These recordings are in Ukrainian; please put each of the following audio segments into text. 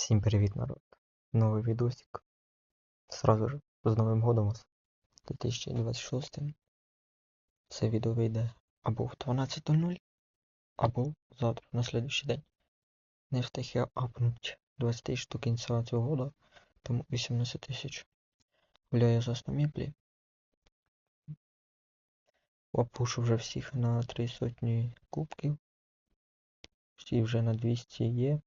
Всім привіт, народ! Новий відосик. Сразу же з Новим годом вас. 2026. Це відео вийде або в 12.00, або завтра, на следующий день. Не встиг я апнуть 20 тисяч до кінця цього года, тому 18 тисяч. Гуляю за меблі. Опушу вже всіх на 3 сотні кубків. Всі вже на 200 є.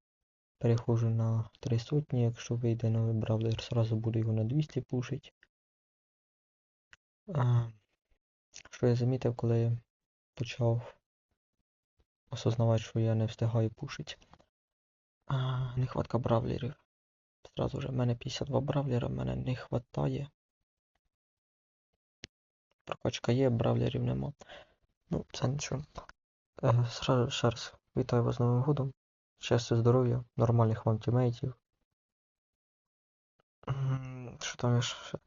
Переходжу на 3 сотні, якщо вийде новий бравлер, сразу буду його на 200 пушити. Що я замітив, коли я почав осознавати, що я не встигаю пушити. Нехватка бравлерів. Сразу же, в мене 52 бравлера, в мене не хватає. Прокачка є, бравлерів нема. Ну, це нічого. Ще раз вітаю вас з Новим годом. Щастя, здоров'я, нормальних вам тімейтів. Що там ще?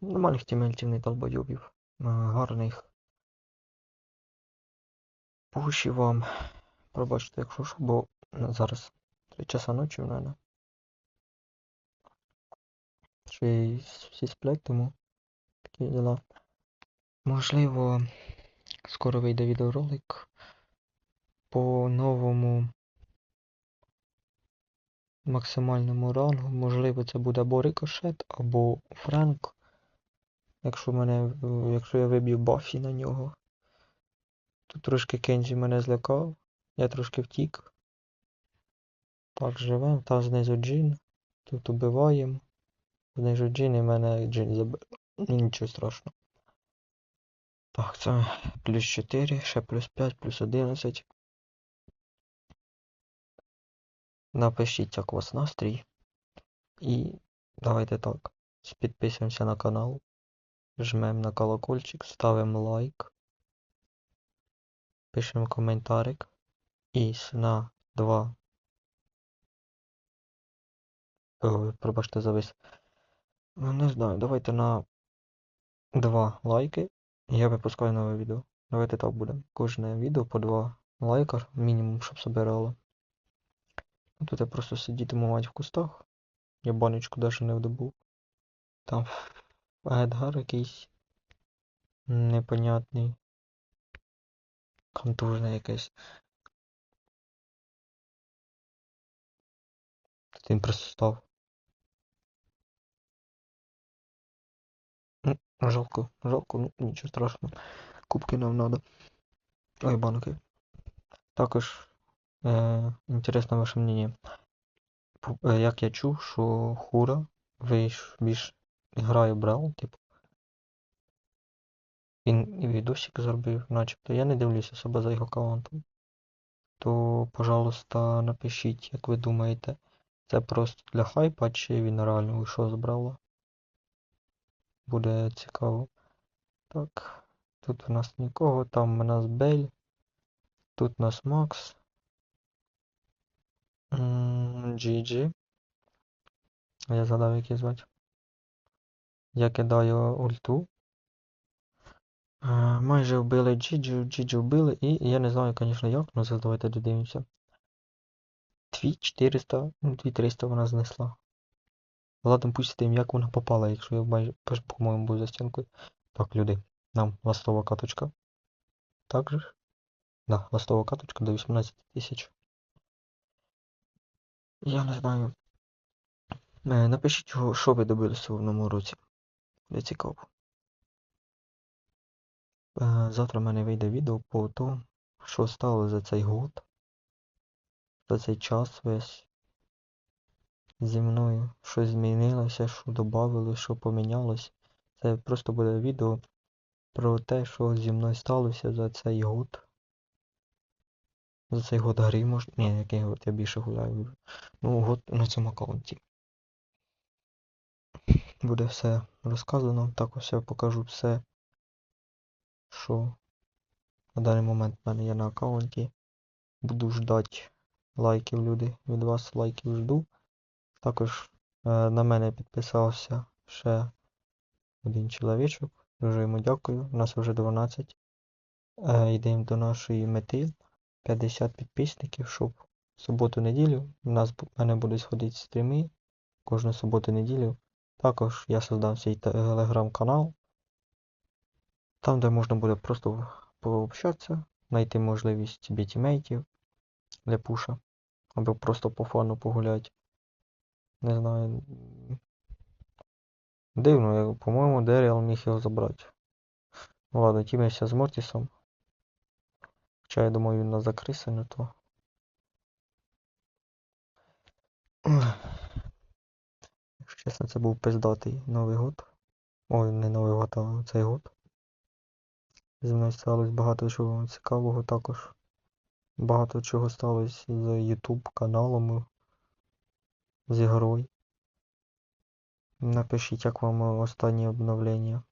Нормальних тімейтів, не долбойобів. Гарних. Пуші вам. Пробачте, якщо що, бо зараз 3 часа ночі в мене. Ще всі сплять, тому такі діла. Можливо, скоро вийде відеоролик по новому максимальному рангу. Можливо, це буде або рикошет, або Френк. Якщо мене, якщо я виб'ю бафі на нього. Тут трошки Кенджі мене злякав. Я трошки втік. Так, живем. Там знизу джин. Тут убиваємо. Знизу джин і мене джин забив. Ну нічого страшного. Так, це плюс 4, ще плюс 5, плюс 11. Напишіть, як у вас настрій. І давайте так. Підписуємося на канал. Жмемо на колокольчик, ставимо лайк. Пишемо коментарик. І на 2. Ой, пробачте завис. Ну не знаю, давайте на 2 лайки. Я випускаю нове відео. Давайте так буде. Кожне відео по 2 лайка, мінімум, щоб собирало. Ну, Тут я просто сидітиму мать в кустах. Я баночку навіть не вдобув. Там Едгар якийсь непонятний. Контужне якесь. Тут він просто став. Жалко, жалко, ну нічого страшного. Кубки нам надо. Ой, банки. Також е, інтересне ваше. Пу- е, Як я чув, що Хура вийш більш грає брал, типу. Він і відосик зробив, начебто. Я не дивлюся особо за його аккаунтом. То, пожалуйста, напишіть, як ви думаєте, це просто для хайпа, чи він реально вийшов з брала. Буде цікаво. Так, тут у нас нікого, там у нас Бель, тут у нас Макс. М, GG. Я згадав, як її звати. Я кидаю ульту. Майже вбили Джиджу, Джиджу вбили, і я не знаю, звісно, як, але зараз давайте додивимося. 2400, ну 2300 вона знесла. Ладно, пусть їм, як вона попала, якщо я майже, по-моєму, був за стінкою. Так, люди, нам ластова каточка. Так же? Да, ластова каточка до 18 тисяч. Я не знаю. Е, Напишіть, що- ви добилися в новому році. Буде цікаво. Е, Завтра в мене вийде відео по тому, що стало за цей год, за цей час весь зі мною, що змінилося, що додавилось, що помінялось. Це просто буде відео про те, що зі мною сталося за цей год. За цей год гри мож... Ні, який год, я більше гуляю. Ну, год на цьому аккаунті. Буде все розказано. Також я покажу все, що на даний момент в мене є на аккаунті. Буду ждати лайків, люди. Від вас лайків жду. Також е, на мене підписався ще один чоловічок. Дуже йому дякую. У нас вже 12. Е, йдемо до нашої мети. 50 підписників, щоб суботу-неділю у нас в мене будуть ходити стріми кожну суботу-неділю. Також я создав свій телеграм-канал, там, де можна буде просто пообщатися, знайти можливість собі тімейтів для пуша, або просто по фану погуляти. Не знаю. Дивно, по-моєму, Деріал міг його забрати. Ладно, тімейся з Мортісом. Хоча я думаю, він нас закрисе, не то. Якщо чесно, це був пиздатий Новий год. Ой, не Новий год, а цей год. Зі мною сталося багато чого цікавого також. Багато чого сталося з YouTube каналом, з ігрою. Напишіть, як вам останні обновлення.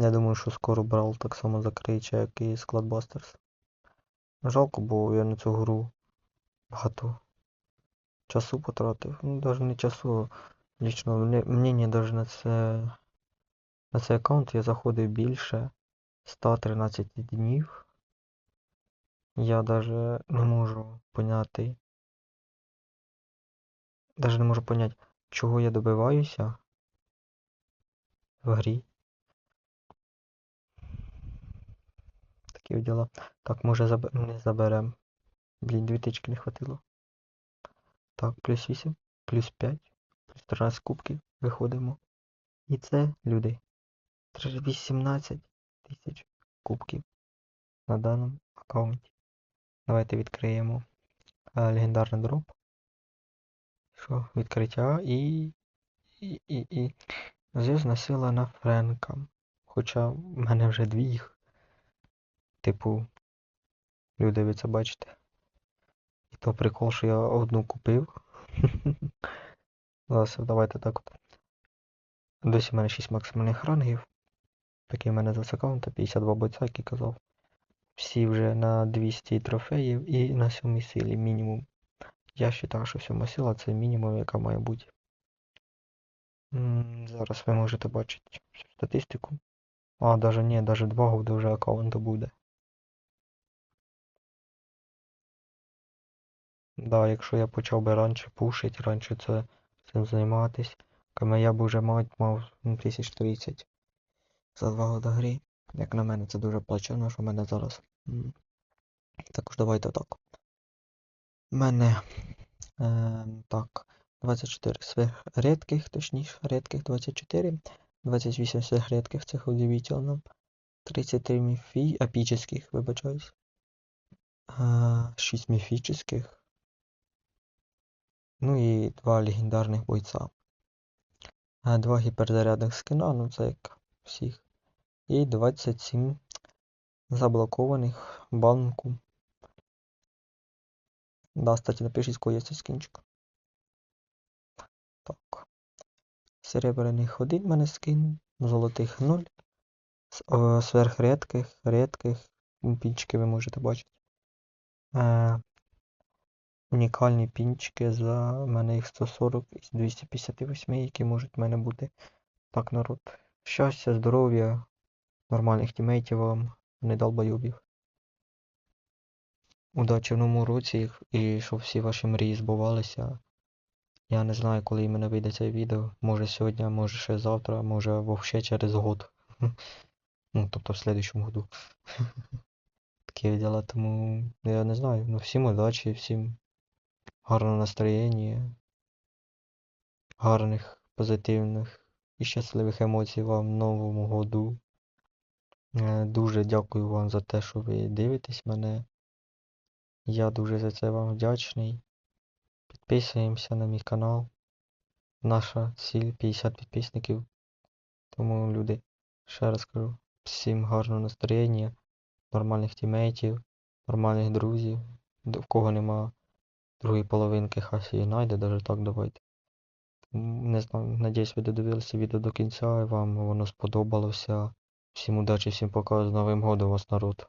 Я думаю, що скоро Брал так само закриється, як і Складбастерс. Жалко, бо я на цю гру багато часу потратив. Ну, навіть не часу. Лічно мені навіть на це на цей аккаунт я заходив більше 113 днів. Я навіть не можу поняти. Навіть не можу поняти, чого я добиваюся в грі. Діла. Так, може заб... не заберем. Блін, дві тички не хватило. Так, плюс 8, плюс 5, плюс 13 кубків. Виходимо. І це, люди. 18 тисяч кубків на даному аккаунті. Давайте відкриємо е, легендарний дроп. Що, відкриття і. І. І. і. Зв'язна сила на Френка. Хоча в мене вже дві їх. Типу, люди, ви це бачите. І то прикол, що я одну купив. Зараз давайте так от. Досі в мене 6 максимальних рангів. Такий в мене за аккаунта 52 бойця, як і казав. Всі вже на 200 трофеїв і на 7 силі мінімум. Я вважаю, що 7 сила це мінімум, яка має бути. Зараз ви можете бачити статистику. А, даже ні, даже 2 года вже аккаунту буде. Да, якщо я почав би раніше пушити, раніше це цим займатись, то я б вже мать мав ну, 1030 за 2 года грі. Як на мене, це дуже плачевно, що в мене зараз. Також давайте так. У мене е, так, 24 сверхрідких, точніше, рідких 24, 28 сверхрідких, це удивительно. 33 міфі, епічних, вибачаюсь. Е, 6 міфічних. Ну і два легендарних бойця. Е, Два гіперзарядних скина, ну це як всіх. І 27 заблокованих банку. Да, кстати, напишіть, кого є цей скінчик. Так. Серебряних один мене скин, золотих 0. С- о, Сверхрідких, рідких, м, пінчики ви можете бачити. Унікальні пінчики за мене їх 140 із 258, які можуть в мене бути. Так, народ. Щастя, здоров'я, нормальних тімейтів вам, не долбойобів. Удачі в новому році і щоб всі ваші мрії збувалися. Я не знаю, коли іменно вийде це відео. Може сьогодні, може ще завтра, може вовще через год. Ну, тобто в слідущому году. Такі діла, тому я не знаю. Ну, всім удачі, всім гарного настроєння, гарних, позитивних і щасливих емоцій вам в новому году. Е, Дуже дякую вам за те, що ви дивитесь мене. Я дуже за це вам вдячний. Підписуємося на мій канал. Наша ціль 50 підписників. Тому, люди, ще раз кажу, всім гарного настроєння, нормальних тімейтів, нормальних друзів. В кого нема другої половинки, хай її знайде, даже так давайте. Не знаю, надіюсь, ви додивилися відео до кінця і вам воно сподобалося. Всім удачі, всім пока, з Новим годом вас, народ.